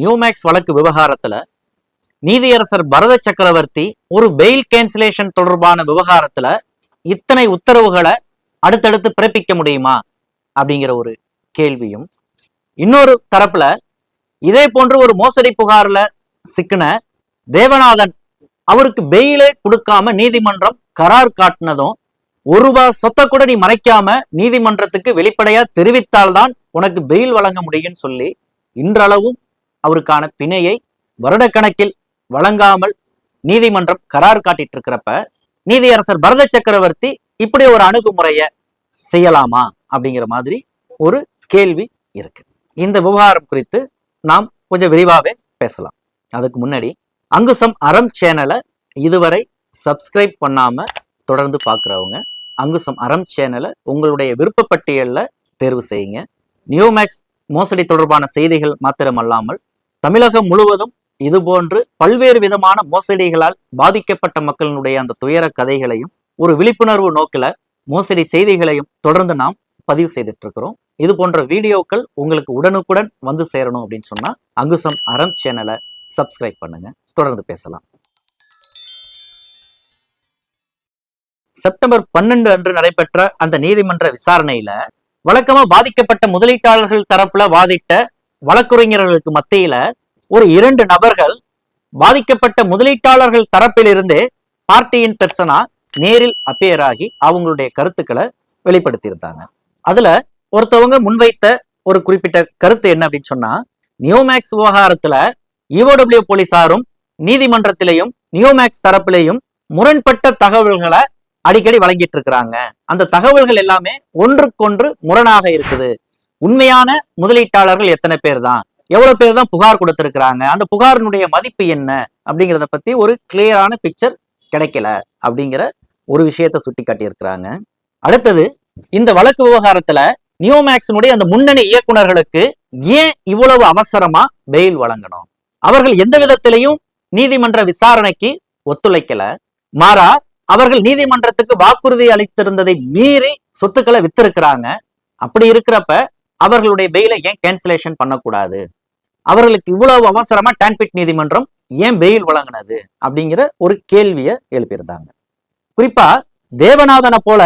நியூமேக்ஸ் வழக்கு விவகாரத்துல நீதியரசர் பரத சக்கரவர்த்தி ஒரு பெயில் கேன்சலேஷன் தொடர்பான விவகாரத்துல இத்தனை உத்தரவுகளை அடுத்தடுத்து பிறப்பிக்க முடியுமா? அப்படிங்கிற ஒரு கேள்வியும் இன்னொரு தரப்புல இதே போன்று ஒரு மோசடி புகார்ல சிக்கின தேவநாதன் அவருக்கு பெயிலே கொடுக்காம நீதிமன்றம் கரார் காட்டினதும் ஒரு ரூபாய் சொத்தை கூட நீ மறைக்காம நீதிமன்றத்துக்கு வெளிப்படையா தெரிவித்தால்தான் உனக்கு பெயில் வழங்க முடியும்னு சொல்லி இன்றளவும் அவருக்கான பிணையை வருடக்கணக்கில் வழங்காமல் நீதிமன்றம் கரார் காட்டிட்டு இருக்கிறப்ப நீதியரசர் பரத சக்கரவர்த்தி இப்படி ஒரு அணுகுமுறைய செய்யலாமா அப்படிங்கிற மாதிரி ஒரு கேள்வி இருக்கு. இந்த விவகாரம் குறித்து நாம் கொஞ்சம் விரிவாகவே பேசலாம். அதுக்கு முன்னாடி அங்குசம் அறம் சேனலை இதுவரை சப்ஸ்கிரைப் பண்ணாம தொடர்ந்து பார்க்குறவங்க அங்குசம் அறம் சேனலை உங்களுடைய விருப்பப்பட்டியலில் தேர்வு செய்யுங்க. நியூமேக்ஸ் மோசடி தொடர்பான செய்திகள் மாத்திரமல்லாமல் தமிழகம் முழுவதும் இதுபோன்று பல்வேறு விதமான மோசடிகளால் பாதிக்கப்பட்ட மக்களினுடைய அந்த துயர கதைகளையும் ஒரு விழிப்புணர்வு நோக்கில மோசடி செய்திகளையும் தொடர்ந்து நாம் பதிவு செய்துட்டு இருக்கிறோம் இது போன்ற வீடியோக்கள் உங்களுக்கு உடனுக்குடன் வந்து சேரணும் அப்படின்னு சொன்னா அங்குசம் அறம் சேனலை சப்ஸ்கிரைப் பண்ணுங்க. தொடர்ந்து பேசலாம். செப்டம்பர் பன்னெண்டு அன்று நடைபெற்ற அந்த நீதிமன்ற விசாரணையில வழக்கமா பாதிக்கப்பட்ட முதலீட்டாளர்கள் தரப்புல வாதிட்ட வழக்குரைஞர்களுக்கு மத்தியில ஒரு இரண்டு நபர்கள் பாதிக்கப்பட்ட முதலீட்டாளர்கள் தரப்பிலிருந்தே பார்ட்டியின் பெர்சனா நேரில் அப்பியர் ஆகி அவங்களுடைய கருத்துக்களை வெளிப்படுத்தியிருந்தாங்க. அதுல ஒருத்தவங்க முன்வைத்த ஒரு குறிப்பிட்ட கருத்து என்ன அப்படின்னு சொன்னா நியோமேக்ஸ் விவகாரத்துல இஓடபிள்யூ போலீசாரும் நீதிமன்றத்திலையும் நியோமேக்ஸ் தரப்பிலையும் முரண்பட்ட தகவல்களை அடிக்கடி வழங்கிட்டு இருக்கிறாங்க. அந்த தகவல்கள் எல்லாமே ஒன்றுக்கொன்று முரணாக இருக்குது. உண்மையான முதலீட்டாளர்கள் எத்தனை பேர் தான் எவ்வளவு பேர் தான் புகார் கொடுத்திருக்கிறாங்க? அந்த புகாரினுடைய மதிப்பு என்ன? அப்படிங்கிறத பத்தி ஒரு கிளியரான பிக்சர் கிடைக்கல அப்படிங்கிற ஒரு விஷயத்த சுட்டி காட்டியிருக்கிறாங்க அடுத்தது இந்த வழக்கு விவகாரத்துல நியோமேக்ஸினுடைய அந்த முன்னணி இயக்குனர்களுக்கு ஏன் இவ்வளவு அவசரமா பெயில் வழங்கணும்? அவர்கள் எந்த விதத்திலையும் நீதிமன்ற விசாரணைக்கு ஒத்துழைக்கல. மாறா அவர்கள் நீதிமன்றத்துக்கு வாக்குறுதி அளித்திருந்ததை மீறி சொத்துக்களை வித்திருக்கிறாங்க. அப்படி இருக்கிறப்ப அவர்களுடைய பெயிலை ஏன் கேன்சலேஷன் பண்ணக்கூடாது? அவர்களுக்கு இவ்வளவு அவசரமா டான்பிட் நீதிமன்றம் ஏன் பெயில் வழங்கினது? அப்படிங்கிற ஒரு கேள்வியை எழுப்பியிருந்தாங்க. குறிப்பா தேவநாதனை போல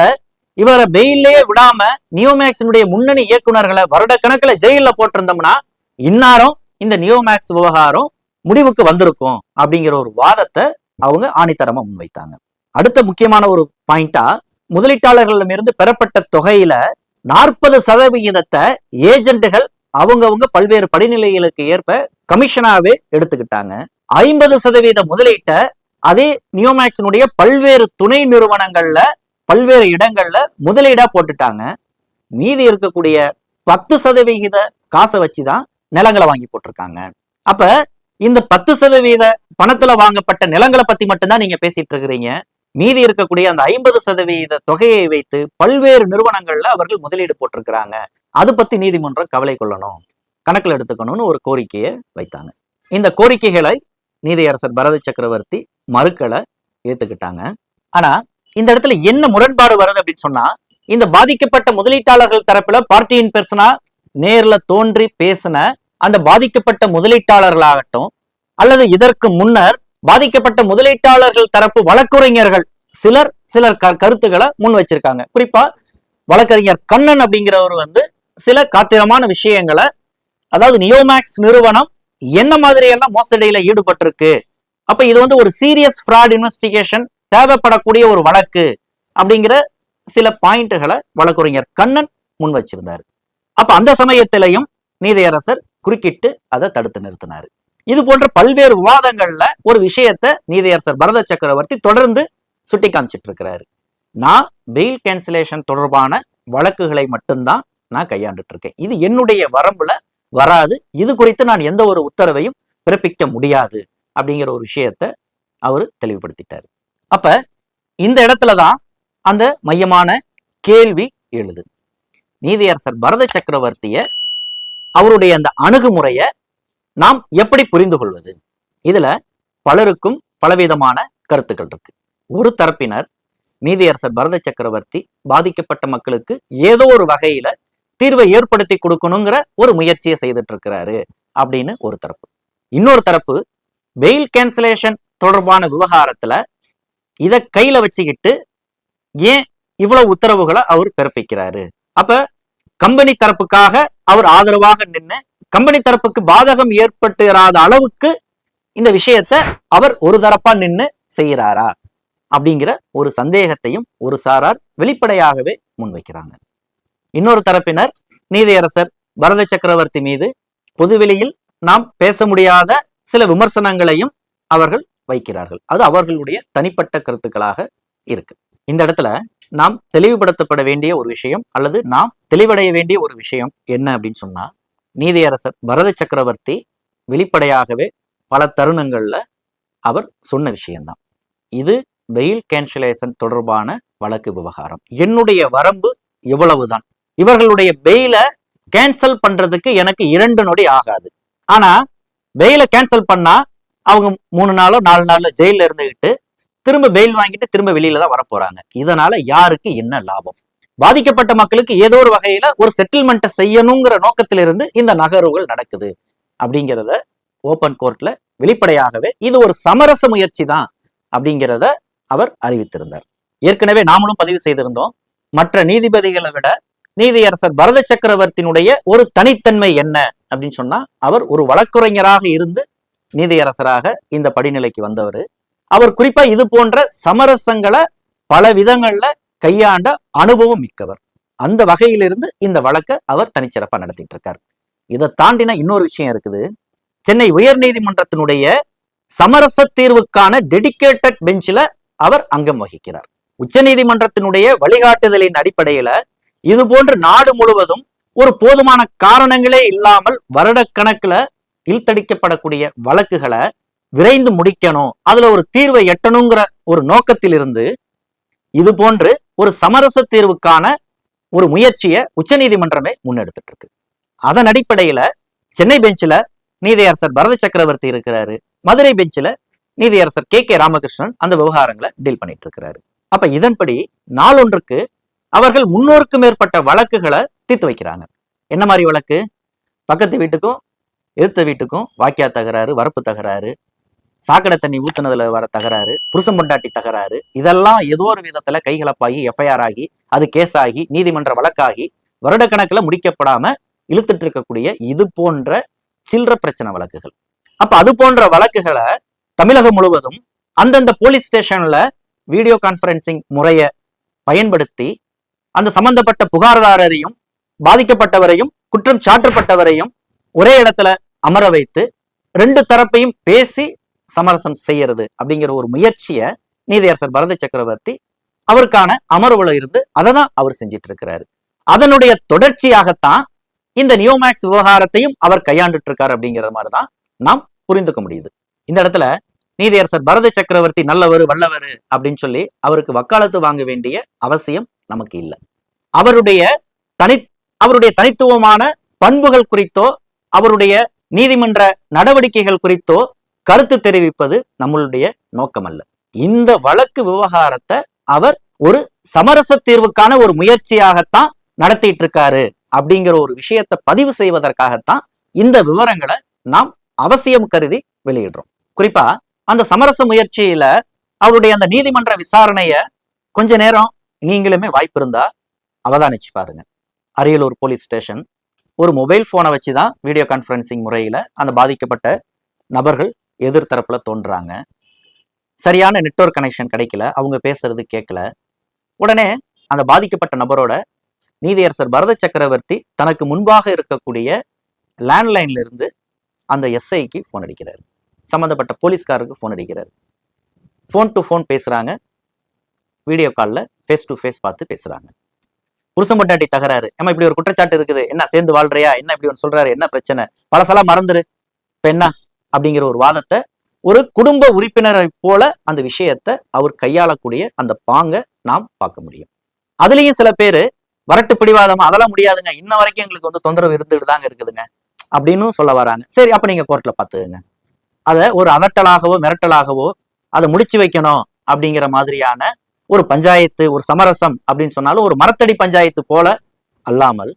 இவரை பெயிலே விடாம நியோமேக்ஸினுடைய முன்னணி இயக்குனர்களை வருடக்கணக்கில் ஜெயில போட்டிருந்தோம்னா இன்னாரும் இந்த நியோமேக்ஸ் விவகாரம் முடிவுக்கு வந்திருக்கும் அப்படிங்கிற ஒரு வாதத்தை அவங்க ஆணித்தரமா முன்வைத்தாங்க. அடுத்த முக்கியமான ஒரு பாயிண்டா முதலீட்டாளர்களிடமிருந்து பெறப்பட்ட தொகையில நாற்பது சதவிகிதத்தை ஏஜென்ட்டுகள் அவங்கவுங்க பல்வேறு படிநிலைகளுக்கு ஏற்ப கமிஷனாவே எடுத்துக்கிட்டாங்க. ஐம்பது சதவீத முதலீட்டை அதே நியோமேக்ஸினுடைய பல்வேறு துணை நிறுவனங்கள்ல பல்வேறு இடங்கள்ல முதலீடா போட்டுட்டாங்க. மீதி இருக்கக்கூடிய பத்து சதவிகித காசை வச்சுதான் நிலங்களை வாங்கி போட்டிருக்காங்க. அப்ப இந்த பத்து சதவீத பணத்துல வாங்கப்பட்ட நிலங்களை பத்தி மட்டும்தான் நீங்க பேசிட்டு இருக்கிறீங்க. மீதி இருக்கக்கூடிய அந்த ஐம்பது சதவீத தொகையை வைத்து பல்வேறு நிறுவனங்கள்ல அவர்கள் முதலீடு போட்டிருக்கிறாங்க. அது பத்தி நீதிமன்றம் கவலை கொள்ளணும். கணக்கில் எடுத்துக்கணும்னு ஒரு கோரிக்கையை வைத்தாங்க. இந்த கோரிக்கைகளை நீதியரசர் பரத சக்கரவர்த்தி மறுக்களை ஏத்துக்கிட்டாங்க. ஆனா இந்த இடத்துல என்ன முரண்பாடு வருது அப்படின்னு சொன்னா இந்த பாதிக்கப்பட்ட முதலீட்டாளர்கள் தரப்புல பார்ட்டியின் பெர்சனா நேர்ல தோன்றி பேசின அந்த பாதிக்கப்பட்ட முதலீட்டாளர்களாகட்டும் அல்லது இதற்கு முன்னர் பாதிக்கப்பட்ட முதலீட்டாளர்கள் தரப்பு வழக்குரைஞர்கள் சிலர் சிலர் க- கருத்துக்களை முன் வச்சிருக்காங்க. குறிப்பா வழக்கறிஞர் கண்ணன் அப்படிங்கிறவர் வந்து சில காத்திரமான விஷயங்களை அதாவது நியோமேக்ஸ் நிறுவனம் என்ன மாதிரியெல்லாம் மோசடியில ஈடுபட்டிருக்கு? அப்ப இது வந்து ஒரு சீரியஸ் ஃப்ராட் இன்வெஸ்டிகேஷன் தேவைப்படக்கூடிய ஒரு வழக்கு அப்படிங்கிற சில பாயிண்ட்டுகளை வழக்குரைஞர் கண்ணன் முன் வச்சிருந்தாரு. அப்ப அந்த சமயத்திலையும் நீதியரசர் குறுக்கிட்டு அதை தடுத்து நிறுத்தினாரு. இது போன்ற பல்வேறு விவாதங்கள்ல ஒரு விஷயத்தை நீதியரசர் பரத சக்கரவர்த்தி தொடர்ந்து சுட்டி காமிச்சிட்டு இருக்கிறாரு நான் பெயில் கேன்சலேஷன் தொடர்பான வழக்குகளை மட்டும்தான் நான் கையாண்டுட்டு இருக்கேன் இது என்னுடைய வரம்புல வராது. இது குறித்து நான் எந்த ஒரு உத்தரவையும் பிறப்பிக்க முடியாது அப்படிங்கிற ஒரு விஷயத்த அவர் தெளிவுபடுத்திட்டாரு. அப்ப இந்த இடத்துல தான் அந்த மையமான கேள்வி எழுது. நீதியரசர் பரத சக்கரவர்த்திய அவருடைய அந்த அணுகுமுறைய நாம் எப்படி புரிந்து கொள்வது இதுல பலருக்கும் பலவிதமான கருத்துக்கள் இருக்கு. ஒரு தரப்பினர் நீதியரசர் பரத சக்கரவர்த்தி பாதிக்கப்பட்ட மக்களுக்கு ஏதோ ஒரு வகையில தீர்வை ஏற்படுத்தி கொடுக்கணுங்கிற ஒரு முயற்சியை செய்துட்டு இருக்கிறாரு அப்படின்னு ஒரு தரப்பு. இன்னொரு தரப்பு பெயில் கேன்சலேஷன் தொடர்பான விவகாரத்துல இத கையில வச்சுக்கிட்டு ஏன் இவ்வளவு உத்தரவுகளை அவர் பிறப்பிக்கிறாரு? அப்ப கம்பெனி தரப்புக்காக அவர் ஆதரவாக நின்று கம்பெனி தரப்புக்கு பாதகம் ஏற்பட்டுறாத அளவுக்கு இந்த விஷயத்த அவர் ஒரு தரப்பா நின்னு செய்கிறாரா அப்படிங்கிற ஒரு சந்தேகத்தையும் ஒரு சாரார் வெளிப்படையாகவே முன்வைக்கிறாங்க. இன்னொரு தரப்பினர் நீதியரசர் பரத சக்கரவர்த்தி மீது பொதுவெளியில் நாம் பேச முடியாத சில விமர்சனங்களையும் அவர்கள் வைக்கிறார்கள். அது அவர்களுடைய தனிப்பட்ட கருத்துக்களாக இருக்கு. இந்த இடத்துல நாம் தெளிவுபடுத்தப்பட வேண்டிய ஒரு விஷயம் அல்லது நாம் தெளிவடைய வேண்டிய ஒரு விஷயம் என்ன அப்படின்னு சொன்னா நீதியரசர் பரத சக்கரவர்த்தி வெளிப்படையாகவே பல தருணங்கள்ல அவர் சொன்ன விஷயம்தான். இது வெயில் கேன்சலேஷன் தொடர்பான வழக்கு விவகாரம். என்னுடைய வரம்பு இவ்வளவுதான். இவர்களுடைய பெயில கேன்சல் பண்றதுக்கு எனக்கு இரண்டு நொடி ஆகாது. ஆனா பெயில கேன்சல் பண்ணா அவங்க மூணு நாளோ நாலு நாளோ ஜெயில இருந்துகிட்டு திரும்ப பெயில் வாங்கிட்டு திரும்ப வெளியில தான் வரப்போறாங்க. இதனால யாருக்கு என்ன லாபம்? பாதிக்கப்பட்ட மக்களுக்கு ஏதோ ஒரு வகையில ஒரு செட்டில்மெண்ட்டை செய்யணுங்கிற நோக்கத்திலிருந்து இந்த நகர்வுகள் நடக்குது. அப்படிங்கிறத ஓபன் கோர்ட்ல வெளிப்படையாகவே இது ஒரு சமரச முயற்சி தான் அப்படிங்கிறத அவர் அறிவித்திருந்தார். ஏற்கனவே நாமளும் பதிவு செய்திருந்தோம். மற்ற நீதிபதிகளை விட நீதியரசர் பரத சக்கரவர்த்தியினுடைய ஒரு தனித்தன்மை என்ன அப்படின்னு சொன்னா அவர் ஒரு வழக்குரைஞராக இருந்து நீதியரசராக இந்த படிநிலைக்கு வந்தவர். அவர் குறிப்பா இது போன்ற சமரசங்களை பல விதங்கள்ல கையாண்ட அனுபவம் மிக்கவர். அந்த வகையிலிருந்து இந்த வழக்கை அவர் தனிச்சிறப்பாக நடத்திட்டு இருக்கார் இதை தாண்டின இன்னொரு விஷயம் இருக்குது. சென்னை உயர்நீதிமன்றத்தினுடைய சமரச தீர்வுக்கான டெடிக்கேட்டட் பெஞ்சில் அவர் அங்கம் வகிக்கிறார். உச்சநீதிமன்றத்தினுடைய வழிகாட்டுதலின் அடிப்படையில இது போன்று நாடு முழுவதும் ஒரு போதுமான காரணங்களே இல்லாமல் வருடக்கணக்கில் இழுத்தடிக்கப்படக்கூடிய வழக்குகளை விரைந்து முடிக்கணும் அதுல ஒரு தீர்வை எட்டணுங்கிற ஒரு நோக்கத்திலிருந்து இது போன்று ஒரு சமரச தீர்வுக்கான ஒரு முயற்சியை உச்சநீதிமன்றமே முன்னெடுத்துட்டு இருக்கு அதன் அடிப்படையில சென்னை பெஞ்சில் நீதியரசர் பரத சக்கரவர்த்தி இருக்கிறாரு. மதுரை பெஞ்சில் நீதியரசர் கே கே ராமகிருஷ்ணன் அந்த விவகாரங்களை டீல் பண்ணிட்டு இருக்கிறாரு அப்ப இதன்படி நாளொன்றுக்கு அவர்கள் முன்னூறுக்கும் மேற்பட்ட வழக்குகளை தீர்த்து வைக்கிறாங்க. என்ன மாதிரி வழக்கு? பக்கத்து வீட்டுக்கும் எதிர்த்த வீட்டுக்கும் வாக்கியா தகராறு வரப்பு தகராறு சாக்கடை தண்ணி ஊத்துனதுல வர தகராறு புருஷன் பொண்டாட்டி தகராறு இதெல்லாம் ஏதோ ஒரு விதத்துல கைகலப்பாகி எஃப்ஐஆர் ஆகி அது கேஸ் ஆகி நீதிமன்ற வழக்காகி வருடக்கணக்குல முடிக்கப்படாம இழுத்துட்டு இருக்கக்கூடிய இது போன்ற சில்லற பிரச்சனை வழக்குகள். அப்ப அது போன்ற வழக்குகளை தமிழகம் முழுவதும் அந்தந்த போலீஸ் ஸ்டேஷன்ல வீடியோ கான்பரன்சிங் முறையை பயன்படுத்தி அந்த சம்பந்தப்பட்ட புகார்தாரரையும் பாதிக்கப்பட்டவரையும் குற்றம் சாட்டப்பட்டவரையும் ஒரே இடத்துல அமர வைத்து ரெண்டு தரப்பையும் பேசி சமரசம் செய்யறது அப்படிங்கிற ஒரு முயற்சியை நீதியரசர் பரத சக்கரவர்த்தி அவருக்கான அமர்வுல இருந்து அதை தான் அவர் செஞ்சிட்டு இருக்கிறாரு அதனுடைய தொடர்ச்சியாகத்தான் இந்த நியோமேக்ஸ் விவகாரத்தையும் அவர் கையாண்டுட்டு இருக்காரு அப்படிங்கிற மாதிரிதான் நாம் புரிந்துக்க முடியுது. இந்த இடத்துல நீதியரசர் பரத சக்கரவர்த்தி நல்லவர் வல்லவர் அப்படின்னு சொல்லி அவருக்கு வக்காலத்து வாங்க வேண்டிய அவசியம் நமக்கு இல்லை. அவருடைய தனி அவருடைய தனித்துவமான பண்புகள் குறித்தோ அவருடைய நீதிமன்ற நடவடிக்கைகள் குறித்தோ கருத்து தெரிவிப்பது நம்மளுடைய நோக்கம் அல்ல இந்த வழக்கு விவகாரத்தை அவர் ஒரு சமரச தீர்வுக்கான ஒரு முயற்சியாகத்தான் நடத்திட்டு இருக்காரு அப்படிங்கிற ஒரு விஷயத்தை பதிவு செய்வதற்காகத்தான் இந்த விவரங்களை நாம் அவசியம் கருதி வெளியிடுறோம். குறிப்பா அந்த சமரச முயற்சியில அவருடைய அந்த நீதிமன்ற விசாரணைய கொஞ்ச நேரம் நீங்களுமே வாய்ப்பு இருந்தா அவதானிச்சு பாருங்க. அரியலூர் போலீஸ் ஸ்டேஷன் ஒரு மொபைல் போனை வச்சுதான் வீடியோ கான்ஃபரன்சிங் முறையில அந்த பாதிக்கப்பட்ட நபர்கள் எதிர்த்தரப்புல தோன்றாங்க. சரியான நெட்வொர்க் கனெக்ஷன் கிடைக்கல. அவங்க பேசுறது கேட்கல உடனே அந்த பாதிக்கப்பட்ட நபரோட நீதியரசர் பரத சக்கரவர்த்தி தனக்கு முன்பாக இருக்கக்கூடிய லேண்ட்லைன்ல இருந்து அந்த எஸ்ஐக்கு ஃபோன் அடிக்கிறார். சம்மந்தப்பட்ட போலீஸ்காருக்கு ஃபோன் அடிக்கிறார். ஃபோன் டு ஃபோன் பேசுறாங்க. வீடியோ காலில் ஃபேஸ் டு ஃபேஸ் பார்த்து பேசுறாங்க. புருஷன் பொண்டாட்டி தகராறு. ஏமா இப்படி ஒரு குற்றச்சாட்டு இருக்குது? என்ன சேர்ந்து வாழ்றியா? என்ன இப்படி ஒன்று சொல்றாரு? என்ன பிரச்சனை? பழசெல்லாம் மறந்துரு. இப்போ என்ன அப்படிங்கிற ஒரு வாதத்தை ஒரு குடும்ப உறுப்பினரை போல அந்த விஷயத்தை அவர் கையாளக்கூடிய அந்த பாங்க நாம் பார்க்க முடியும். அதுலயும் சில பேரு வரட்டு பிடிவாதமா அதெல்லாம் முடியாதுங்க. இன்ன வரைக்கும் எங்களுக்கு வந்து தொந்தரவு இருந்துட்டு தாங்க இருக்குதுங்க. அப்படின்னு சொல்ல வராங்க. சரி அப்ப நீங்க கோர்ட்ல பாத்துக்கங்க அதை ஒரு அதட்டலாகவோ மிரட்டலாகவோ அதை முடிச்சு வைக்கணும் அப்படிங்கிற மாதிரியான ஒரு பஞ்சாயத்து ஒரு சமரசம் அப்படின்னு சொன்னாலும் ஒரு மரத்தடி பஞ்சாயத்து போல அல்லாமல்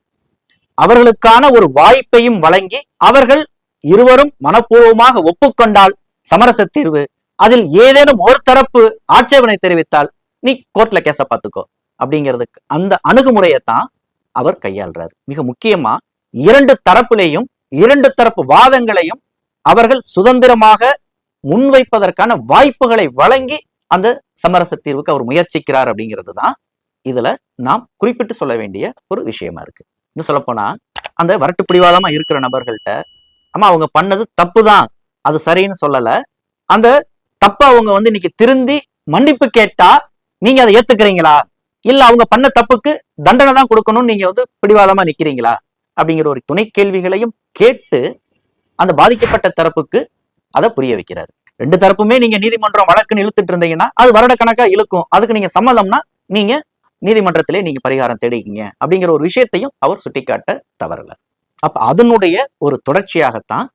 அவர்களுக்கான ஒரு வாய்ப்பையும் வழங்கி அவர்கள் இருவரும் மனப்பூர்வமாக ஒப்புக்கொண்டால் சமரச தீர்வு. அதில் ஏதேனும் ஒரு தரப்பு ஆட்சேபனை தெரிவித்தால் நீ கோர்ட்ல கேச பார்த்துக்கோ அப்படிங்கிறதுக்கு அந்த அணுகுமுறையை தான் அவர் கையாள்றாரு. மிக முக்கியமா இரண்டு தரப்பிலேயும் இரண்டு தரப்பு வாதங்களையும் அவர்கள் சுதந்திரமாக முன்வைப்பதற்கான வாய்ப்புகளை வழங்கி அந்த சமரச தீர்வுக்கு அவர் முயற்சிக்கிறார் அப்படிங்கிறது தான் இதுல நாம் குறிப்பிட்டு சொல்ல வேண்டிய ஒரு விஷயமா இருக்கு. இன்னும் சொல்லப்போனா அந்த வரட்டு பிடிவாதமா இருக்கிற நபர்கள்ட்ட ஆமா அவங்க பண்ணது தப்பு தான் அது சரின்னு சொல்லல. அந்த தப்ப அவங்க வந்து இன்னைக்கு திருந்தி மன்னிப்பு கேட்டா நீங்க அதை ஏத்துக்கிறீங்களா? இல்ல அவங்க பண்ண தப்புக்கு தண்டனை தான் கொடுக்கணும்னு நீங்க வந்து பிடிவாதமா நிக்கிறீங்களா? அப்படிங்கிற ஒரு துணை கேள்விகளையும் கேட்டு அந்த பாதிக்கப்பட்ட தரப்புக்கு அதை புரிய வைக்கிறாரு. ரெண்டு தரப்புமே நீங்க நீதிமன்றம் வழக்குன்னு இழுத்துட்டு இருந்தீங்கன்னா அது வருடக்கணக்கா இழுக்கும். அதுக்கு நீங்க சம்மதம்னா நீங்க நீதிமன்றத்திலே நீங்க பரிகாரம் தேடிக்கிங்க. அப்படிங்கிற ஒரு விஷயத்தையும் அவர் சுட்டிக்காட்ட தவறல. அப்ப அதனுடைய ஒரு தொடர்ச்சியாகத்தான்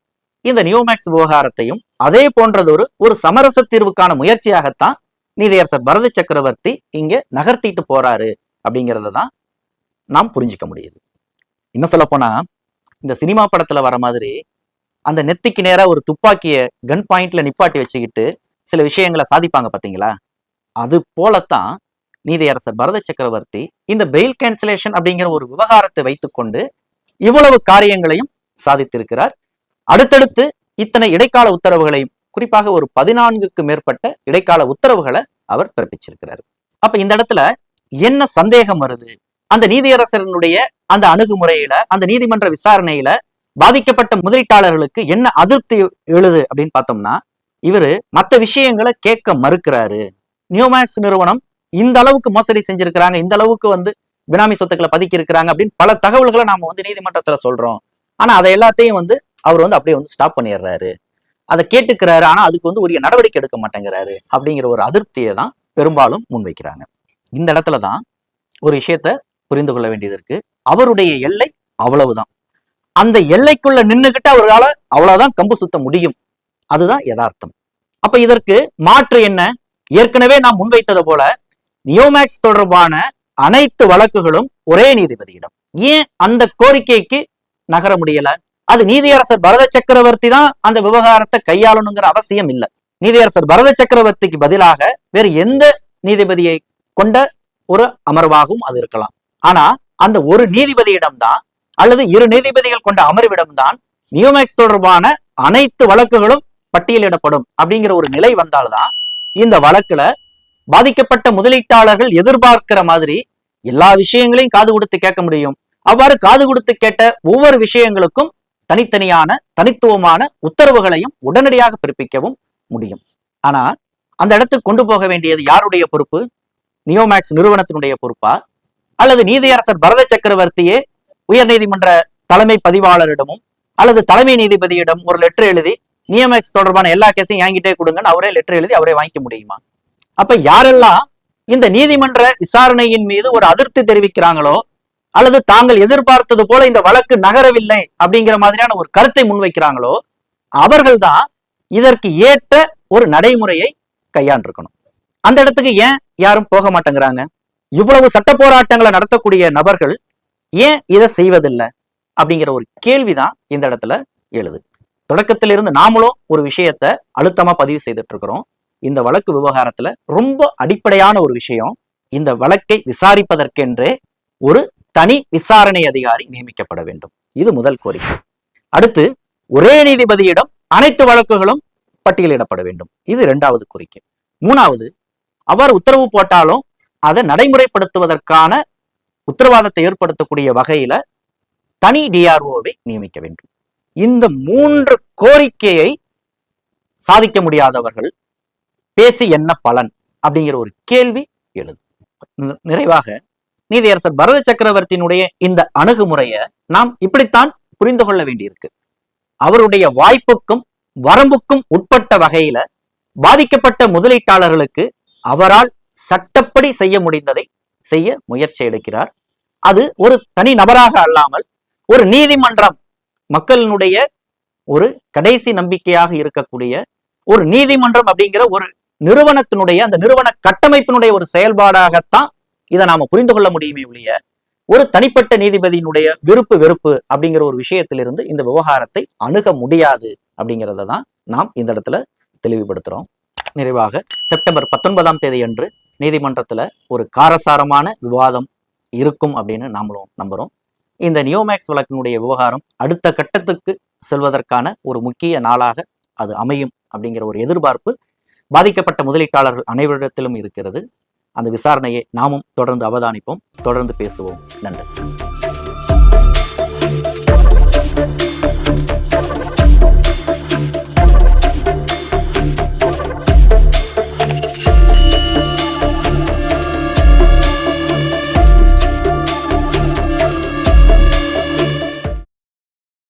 இந்த நியோமேக்ஸ் விவகாரத்தையும் அதே போன்றதொரு ஒரு சமரச தீர்வுக்கான முயற்சியாகத்தான் நீதியரசர் பரத சக்கரவர்த்தி இங்க நகர்த்திட்டு போறாரு அப்படிங்கிறத தான் நாம் புரிஞ்சிக்க முடியுது. இன்னும் சொல்ல போனா இந்த சினிமா படத்துல வர மாதிரி அந்த நெத்திக்கு நேரா ஒரு துப்பாக்கிய கன் பாயிண்ட்ல நிப்பாட்டி வச்சுக்கிட்டு சில விஷயங்களை சாதிப்பாங்க பாத்தீங்களா? அது போலத்தான் நீதியரசர் பரத சக்கரவர்த்தி இந்த பெயில் கேன்சலேஷன் அப்படிங்கிற ஒரு விவகாரத்தை வைத்துக்கொண்டு இவ்வளவு காரியங்களையும் சாதித்திருக்கிறார். அடுத்தடுத்து இத்தனை இடைக்கால உத்தரவுகளையும் குறிப்பாக ஒரு பதினான்குக்கு மேற்பட்ட இடைக்கால உத்தரவுகளை அவர் பிறப்பிச்சிருக்கிறார். அப்ப இந்த இடத்துல என்ன சந்தேகம் வருது? அந்த நீதியரசரனுடைய அந்த அணுகுமுறையில அந்த நீதிமன்ற விசாரணையில பாதிக்கப்பட்ட முதலீட்டாளர்களுக்கு என்ன அதிருப்தி எழுது அப்படின்னு பார்த்தோம்னா இவரு மற்ற விஷயங்களை கேட்க மறுக்கிறாரு. நியூமேக்ஸ் நிறுவனம் இந்த அளவுக்கு மோசடி செஞ்சிருக்கிறாங்க இந்த அளவுக்கு வந்து பினாமி சொத்துக்களை பதுக்கி இருக்கிறாங்க அப்படின்னு பல தகவல்களை நாம வந்து நீதிமன்றத்துல சொல்றோம். ஆனா அதை எல்லாத்தையும் வந்து அவர் வந்து அப்படியே வந்து ஸ்டாப் பண்ணிடுறாரு. அதை கேட்டுக்கிறாரு. ஆனா அதுக்கு வந்து உரிய நடவடிக்கை எடுக்க மாட்டேங்கிறாரு அப்படிங்கிற ஒரு அதிருப்தியை தான் பெரும்பாலும் முன்வைக்கிறாங்க. இந்த இடத்துல தான் ஒரு விஷயத்த புரிந்து கொள்ள வேண்டியது இருக்கு. அவருடைய எல்லை அவ்வளவுதான். அந்த எல்லைக்குள்ள நின்னுகிட்டு அவர்களால அவ்வளவுதான் கம்பு சுத்த முடியும். அதுதான் யதார்த்தம். அப்ப இதற்கு மாற்று என்ன? ஏற்கனவே நாம் முன்வைத்தது போல நியோமேக்ஸ் தொடர்பான அனைத்து வழக்குகளும் ஒரே நீதிபதியிடம். ஏன் அந்த கோரிக்கைக்கு நகர முடியல? அது நீதியரசர் பரத சக்கரவர்த்தி தான் அந்த விவகாரத்தை கையாளணுங்கிற அவசியம் இல்லை. நீதியரசர் பரத சக்கரவர்த்திக்கு பதிலாக வேறு எந்த நீதிபதியை கொண்ட ஒரு அமர்வாகவும் அது இருக்கலாம். ஆனா அந்த ஒரு நீதிபதியிடம் தான் அல்லது இரு நீதிபதிகள் கொண்ட அமர்விடம் தான் தொடர்பான அனைத்து வழக்குகளும் பட்டியலிடப்படும் அப்படிங்கிற ஒரு நிலை வந்தால்தான் இந்த வழக்குல பாதிக்கப்பட்ட முதலீட்டாளர்கள் எதிர்பார்க்கிற மாதிரி எல்லா விஷயங்களையும் காது கொடுத்து கேட்க முடியும். அவ்வாறு காது கொடுத்து கேட்ட ஒவ்வொரு விஷயங்களுக்கும் தனித்தனியான தனித்துவமான உத்தரவுகளையும் உடனடியாக பிறப்பிக்கவும் முடியும். ஆனா அந்த இடத்துக்கு கொண்டு போக வேண்டியது யாருடைய பொறுப்பு? நியோமேக்ஸ் நிறுவனத்தினுடைய பொறுப்பா? அல்லது நீதியரசர் பரத சக்கரவர்த்தியே உயர்நீதிமன்ற தலைமை பதிவாளரிடமும் அல்லது தலைமை நீதிபதியிடம் ஒரு லெட்டர் எழுதி நியோமேக்ஸ் தொடர்பான எல்லா கேஸையும் வாங்கிட்டே கொடுங்கன்னு அவரே லெட்டர் எழுதி அவரே வாங்கிக்க முடியுமா? அப்ப யாரெல்லாம் இந்த நீதிமன்ற விசாரணையின் மீது ஒரு அதிருப்தி தெரிவிக்கிறாங்களோ அல்லது தாங்கள் எதிர்பார்த்தது போல இந்த வழக்கு நகரவில்லை அப்படிங்கிற மாதிரியான ஒரு கருத்தை முன்வைக்கிறாங்களோ அவர்கள்தான் இதற்கு ஏற்ற ஒரு நடைமுறையை கையாண்டிருக்கணும். அந்த இடத்துக்கு ஏன் யாரும் போக மாட்டேங்கிறாங்க? இவ்வளவு சட்ட போராட்டங்களை நடத்தக்கூடிய நபர்கள் ஏன் இதை செய்வதில்லை? அப்படிங்கிற ஒரு கேள்விதான் இந்த இடத்துல எழுது. தொடக்கத்திலிருந்து நாமளும் ஒரு விஷயத்த அழுத்தமா பதிவு செய்துட்டு இருக்கிறோம். இந்த வழக்கு விவகாரத்துல ரொம்ப அடிப்படையான ஒரு விஷயம். இந்த வழக்கை விசாரிப்பதற்கென்றே ஒரு தனி விசாரணை அதிகாரி நியமிக்கப்பட வேண்டும். இது முதல் கோரிக்கை. அடுத்து ஒரே நீதிபதியிடம் அனைத்து வழக்குகளும் பட்டியலிடப்பட வேண்டும். இது இரண்டாவது கோரிக்கை. மூணாவது அவர் உத்தரவு போட்டாலும் அதை நடைமுறைப்படுத்துவதற்கான உத்தரவாதத்தை ஏற்படுத்தக்கூடிய வகையில தனி டிஆர்ஓவை நியமிக்க வேண்டும். இந்த மூன்று கோரிக்கையை சாதிக்க முடியாதவர்கள் பேசி என்ன பலன்? அப்படிங்கிற ஒரு கேள்வி எழுது. நிறைவாக நீதியரசர் பரத சக்கரவர்த்தியினுடைய இந்த அணுகுமுறையை நாம் இப்படித்தான் புரிந்து கொள்ள வேண்டியிருக்கு. அவருடைய வாய்ப்புக்கும் வரம்புக்கும் உட்பட்ட வகையில பாதிக்கப்பட்ட முதலீட்டாளர்களுக்கு அவரால் சட்டப்படி செய்ய முடிந்ததை செய்ய முயற்சி எடுக்கிறார். அது ஒரு தனி நபராக அல்லாமல் ஒரு நீதிமன்றம் மக்களினுடைய ஒரு கடைசி நம்பிக்கையாக இருக்கக்கூடிய ஒரு நீதிமன்றம் அப்படிங்கிற ஒரு நிறுவனத்தினுடைய அந்த நிறுவன கட்டமைப்பினுடைய ஒரு செயல்பாடாகத்தான் இதை நாம புரிந்து கொள்ள முடியுமே ஒழிய ஒரு தனிப்பட்ட நீதிபதியினுடைய விருப்பு வெறுப்பு அப்படிங்கிற ஒரு விஷயத்திலிருந்து இந்த விவகாரத்தை அணுக முடியாது அப்படிங்கிறத தான் நாம் இந்த இடத்துல தெளிவுபடுத்துறோம். நிறைவாக செப்டம்பர் பத்தொன்பதாம் தேதி அன்று நீதிமன்றத்துல ஒரு காரசாரமான விவாதம் இருக்கும் அப்படின்னு நாமளும் நம்புறோம். இந்த நியோமேக்ஸ் வழக்கினுடைய விவகாரம் அடுத்த கட்டத்துக்கு செல்வதற்கான ஒரு முக்கிய நாளாக அது அமையும் அப்படிங்கிற ஒரு எதிர்பார்ப்பு பாதிக்கப்பட்ட முதலீட்டாளர்கள் அனைவரிடத்திலும் இருக்கிறது. அந்த விசாரணையை நாமும் தொடர்ந்து அவதானிப்போம். தொடர்ந்து பேசுவோம். நன்றி.